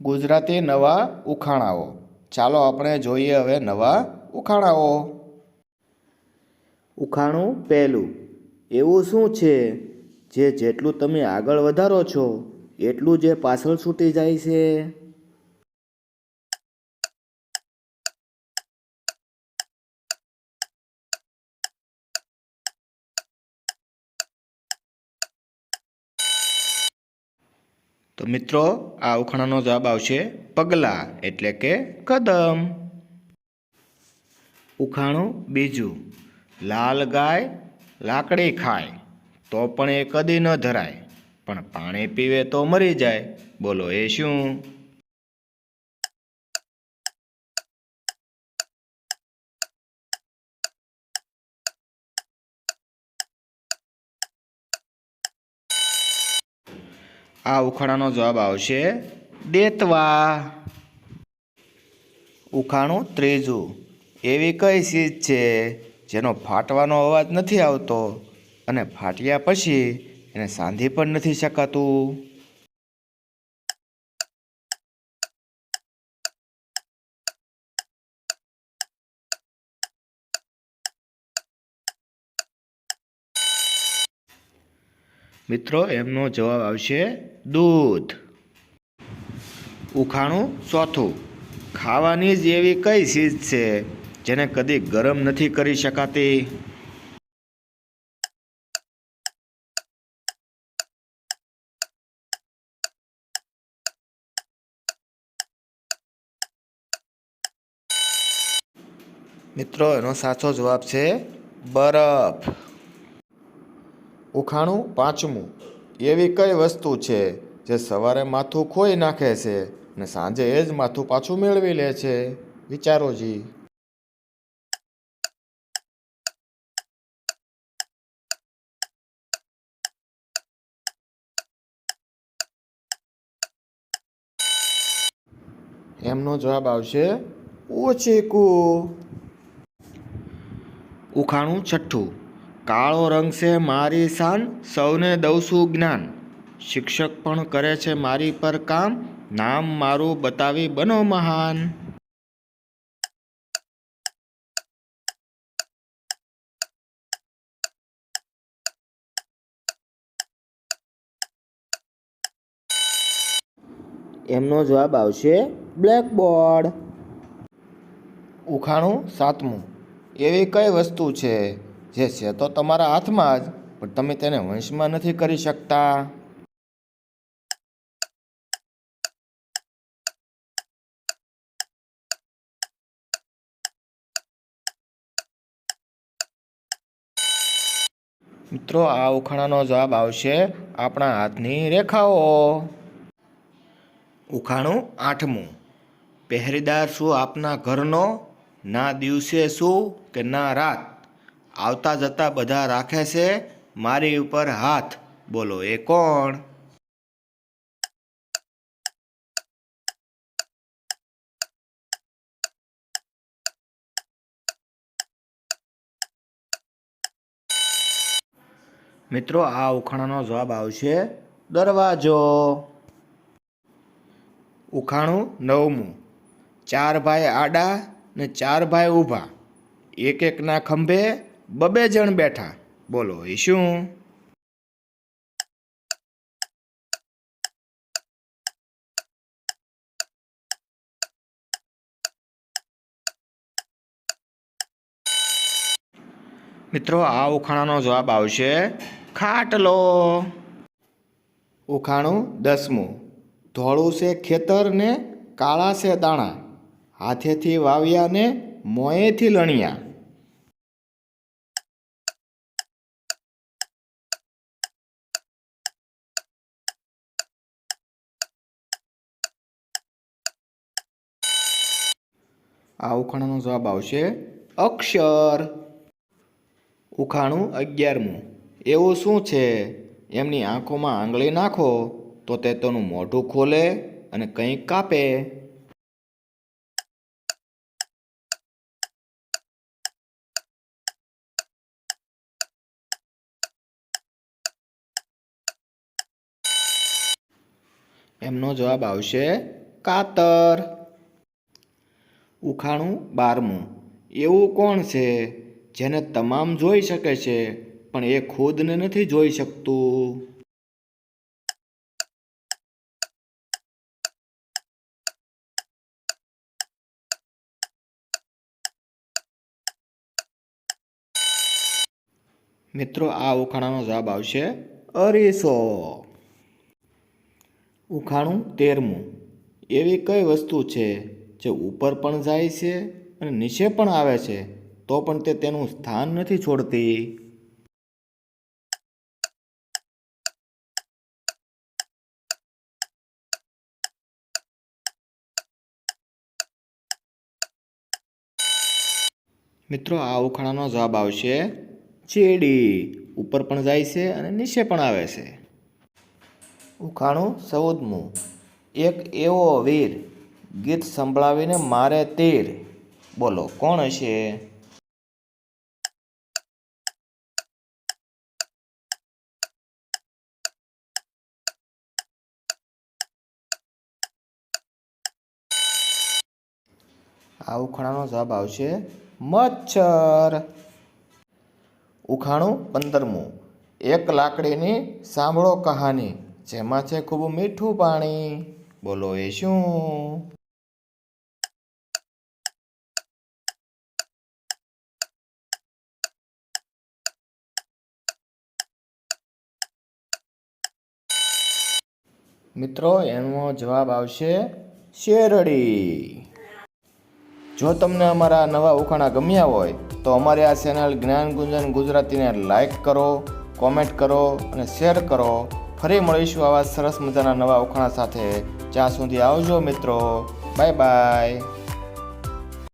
ગુજરાતી નવા ઉખાણાઓ. ચાલો આપણે જોઈએ હવે નવા ઉખાણાઓ. ઉખાણું પહેલું. એવું શું છે જે જેટલું તમે આગળ વધારો છો, એટલું જે પાછળ છૂટી જાય છે? તો મિત્રો, આ ઉખાણાનો જવાબ આવશે પગલાં, એટલે કે કદમ. ઉખાણું બીજું, લાલ ગાય, લાકડી ખાય, તો પણ એ કદી ન ધરાય, પણ પાણી પીવે તો મરી જાય, બોલો એ શું? આ ઉખાણાનો જવાબ આવશે દેતવા ઉખાણું ત્રીજું. એવી કઈ ચીજ છે જેનો ફાટવાનો અવાજ નથી આવતો અને ફાટ્યા પછી એને સાંધી પણ નથી શકાતું? મિત્રો, એમનો જવાબ આવશે દૂધ. ઉખાણું ચોથું. ખાવાની જ એવી કઈ ચીજ છે જેને કદી ગરમ નથી કરી શકાતી? મિત્રો, એનો સાચો જવાબ છે બરફ. ઉખાણું પાંચમું. એવી કઈ વસ્તુ છે જે સવારે માથું ખોઈ નાખે છે અને સાંજે એ જ માથું પાછું મેળવી લે છે? વિચારો જી. એમનો જવાબ આવશે ઓચીકુ ઉખાણું છઠ્ઠું. કાળો રંગ છે મારી શાન, સૌને દઉં છું જ્ઞાન. શિક્ષક પણ કરે છે મારી પર કામ, નામ મારું બતાવી બનો મહાન. એમનો જવાબ આવશે બ્લેકબોર્ડ. ઉખાણું સાતમું. એવી કઈ વસ્તુ છે? જે છે તો તમારા હાથમાં જ, પણ તમે તેને વંશમાં નથી કરી શકતા. મિત્રો, આ ઉખાણાનો જવાબ આવશે આપણા હાથની રેખાઓ. ઉખાણું આઠમું. પહેરેદાર શું આપના ઘરનો? ના દિવસે શું કે ના રાત? આવતા જતા બધા રાખે છે? મારી ઉપર હાથ. બોલો, એ કોણ? મિત્રો, આ ઉખાણાનો જવાબ આવશે દરવાજો. ઉખાણું નવમું. ચાર ભાઈ આડા ને ચાર ભાઈ ઊભા. એક એકના ખંભે બબે જણ બેઠા. બોલો, એ શું? મિત્રો, આ ઉખાણાનો જવાબ આવશે ખાટલો. ઉખાણું દસમું. ધોળું છે ખેતર ને કાળા છે દાણા. હાથેથી વાવ્યા ને મોંએથી લણ્યા. આ ઉખાણાનો જવાબ આવશે અક્ષર. ઉખાણું અગિયારમું. એવું શું છે? એમની આંખોમાં આંગળી નાખો તો તે તેનું મોઢું ખોલે અને કંઈક કાપે. એમનો જવાબ આવશે કાતર. ઉખાણું બારમું. એવું કોણ છે? જેને તમામ જોઈ શકે છે, પણ એ ખુદને નથી જોઈ શકતું. મિત્રો, આ ઉખાણાનો જવાબ આવશે અરીસો. ઉખાણું તેરમું. એવી કઈ વસ્તુ છે જે ઉપર પણ જાય છે અને નીચે પણ આવે છે, તો પણ તે તેનું સ્થાન નથી છોડતી. મિત્રો, આ ઉખાણાનો જવાબ આવશે ચેડી ઉપર પણ જાય છે અને નીચે પણ આવે છે. ઉખાણું ચૌદમું. એક એવો વીર ગીત સંભળાવીને મારે તીર. બોલો, કોણ હશે? આ ઉખાણાનો જવાબ આવશે મચ્છર. ઉખાણું પંદરમું. એક લાકડીની સાંભળો કહાની, જેમાં છે ખૂબ મીઠું પાણી. બોલો, એ શું? મિત્રો, એનો જવાબ આવશે શેરડી. જો તમને અમારા નવા ઉખાણા ગમ્યા હોય, તો અમારી આ ચેનલ જ્ઞાન ગુંજન ગુજરાતીને લાઈક કરો, કોમેન્ટ કરો અને શેર કરો. ફરી મળીશું આવા સરસ મજાના નવા ઉખાણા સાથે. જ્યાં સુધી આવજો મિત્રો. Bye bye.